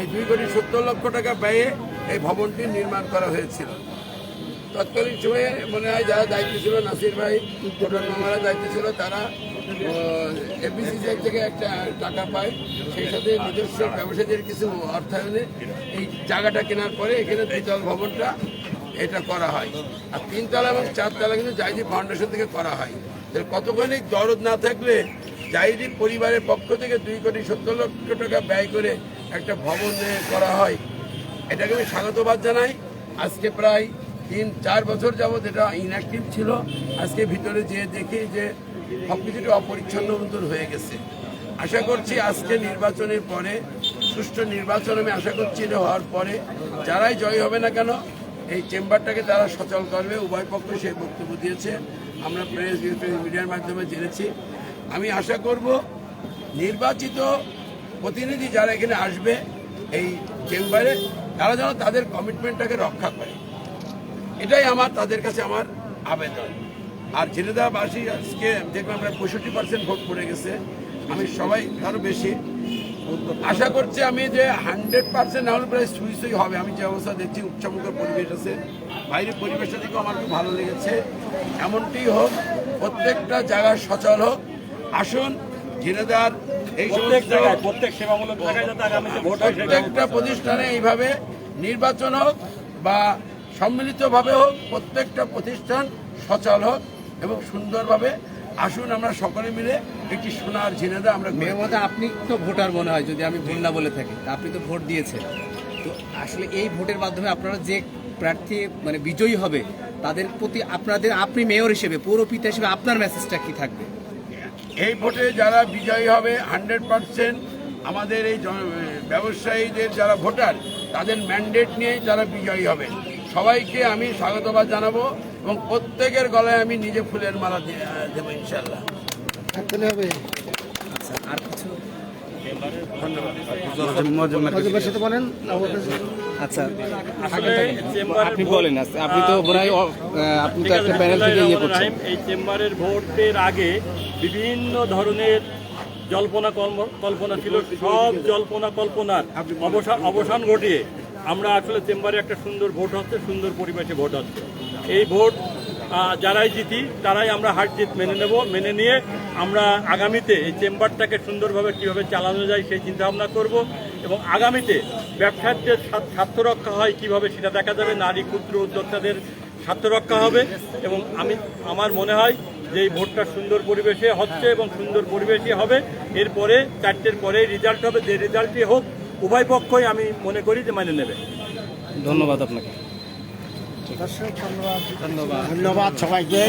এই দুই কোটি সত্তর লক্ষ টাকা ব্যয়ে এই ভবনটি নির্মাণ করা হয়েছিল। তৎকালীন সময়ে মনে হয় যারা দায়িত্ব ছিল, নাসির ভাই টোটাল মামারা দায়িত্ব ছিল, তারা এফবিসিসিআই থেকে একটা টাকা পায়। সেই সাথে নিজস্ব ব্যবসায়ীদের কিছু অর্থায়নে এই জায়গাটা কেনার পরে এখানে দ্বিতল ভবনটা এটা করা হয়। আর তিনতলা এবং চারতলা কিন্তু জাইদি ফাউন্ডেশন থেকে করা হয়। এর কতখানি দরদ না থাকলে জাইদি পরিবারের পক্ষ থেকে দুই কোটি সত্তর লক্ষ টাকা ব্যয় করে একটা ভবন করা হয়। এটাকে আমি স্বাগতবাদ জানাই। আজকে প্রায় তিন, চার বছর যাবৎ এটা ইনঅ্যাক্টিভ ছিল। আজকে ভিতরে যেয়ে দেখি যে সব কিছুটা অপরিচ্ছন্ন মতন হয়ে গেছে। আশা করছি আজকে নির্বাচনের পরে, সুষ্ঠু নির্বাচন আমি আশা করছি এটা হওয়ার পরে, যারাই জয় হবে না কেন, এই চেম্বারটাকে তারা সচল করবে। উভয় পক্ষ সেই বক্তব্য দিয়েছে। আমরা প্রেস মিডিয়ার মাধ্যমে জেনেছি। আমি আশা করব, নির্বাচিত প্রতিনিধি যারা এখানে আসবে এই চেম্বারে, তারা যেন তাদের কমিটমেন্টটাকে রক্ষা করে। এটাই আমার, তাদের কাছে আমার আবেদন। আর ঝিনেদাবাসী আজকে দেখলাম প্রায় পঁয়ষট্টি পার্সেন্ট ভোট পড়ে গেছে। আমি সবাই আরও বেশি। আশা করছি আমি যে হান্ড্রেড পার্সেন্ট না হলে প্রায় সুই সুই হবে। আমি যে অবস্থা দেখছি, উচ্চমুখর পরিবেশ আছে। বাইরের পরিবেশটা দেখেও আমার খুব ভালো লেগেছে। এমনটি হোক, প্রত্যেকটা জায়গা সচল হোক। আসুন এই প্রত্যেক জায়গায় প্রত্যেক সেবামূলক জায়গায় যাতে আগামীতে ভোট প্রত্যেকটা প্রতিষ্ঠানে এইভাবে নির্বাচন হোক বা সম্মিলিতভাবে হোক প্রত্যেকটা প্রতিষ্ঠান সচল হোক এবং সুন্দরভাবে আসুন আমরা সকলে মিলে একটি সোনার ঝিনেদা আমরা মধ্যে আপনি তো ভোটার মনে হয় যদি আমি ভুল না বলে থাকি তা আপনি তো ভোট দিয়েছেন। তো আসলে এই ভোটের মাধ্যমে আপনারা যে প্রার্থী মানে বিজয়ী হবে তাদের প্রতি আপনাদের আপনি মেয়র হিসেবে পৌরপিতা হিসেবে আপনার মেসেজটা কি থাকবে? এই ভোটে যারা বিজয়ী হবে হান্ড্রেড পার্সেন্ট আমাদের এই ব্যবসায়ীদের যারা ভোটার তাদের ম্যান্ডেট নিয়েই তারা বিজয়ী হবে। সবাইকে আমি স্বাগতবাদ জানাব এবং প্রত্যেকের গলায় আমি নিজে ফুলের মালা দেবো ইনশাল্লাহ ধন্যবাদ। আর কিছু আচ্ছা। আসলে চেম্বারের আপনি বলেন আচ্ছা, আপনি তো মনে আপনি তো একটা প্যানেল থেকে ইয়ে করছেন। রহিম। এই চেম্বারের ভোটের আগে বিভিন্ন ধরনের জল্পনা কল্পনা ছিল সব জল্পনা কল্পনার অবসান অবসান ঘটিয়ে আমরা আসলে চেম্বারে একটা সুন্দর ভোট হচ্ছে সুন্দর পরিবেশে ভোট হচ্ছে। এই ভোট যারাই জিতি তারাই আমরা হার জিত মেনে নেব মেনে নিয়ে আমরা আগামীতে এই চেম্বারটাকে সুন্দরভাবে কীভাবে চালানো যায় সেই চিন্তা ভাবনা করব। এবং আগামীতে ব্যবসায়ীদের স্বার্থ স্বার্থ রক্ষা হয় কীভাবে সেটা দেখা যাবে। নারী ক্ষুদ্র উদ্যোক্তাদের স্বার্থ রক্ষা হবে এবং আমি আমার মনে হয় যে এই ভোটটা সুন্দর পরিবেশে হচ্ছে এবং সুন্দর পরিবেশই হবে। এরপরে চারটের পরে রেজাল্ট হবে। যে রেজাল্টই হোক উভয় পক্ষই আমি মনে করি যে মানে নেবে। ধন্যবাদ আপনাকে। ধন্যবাদ। ধন্যবাদ। সবাইকে।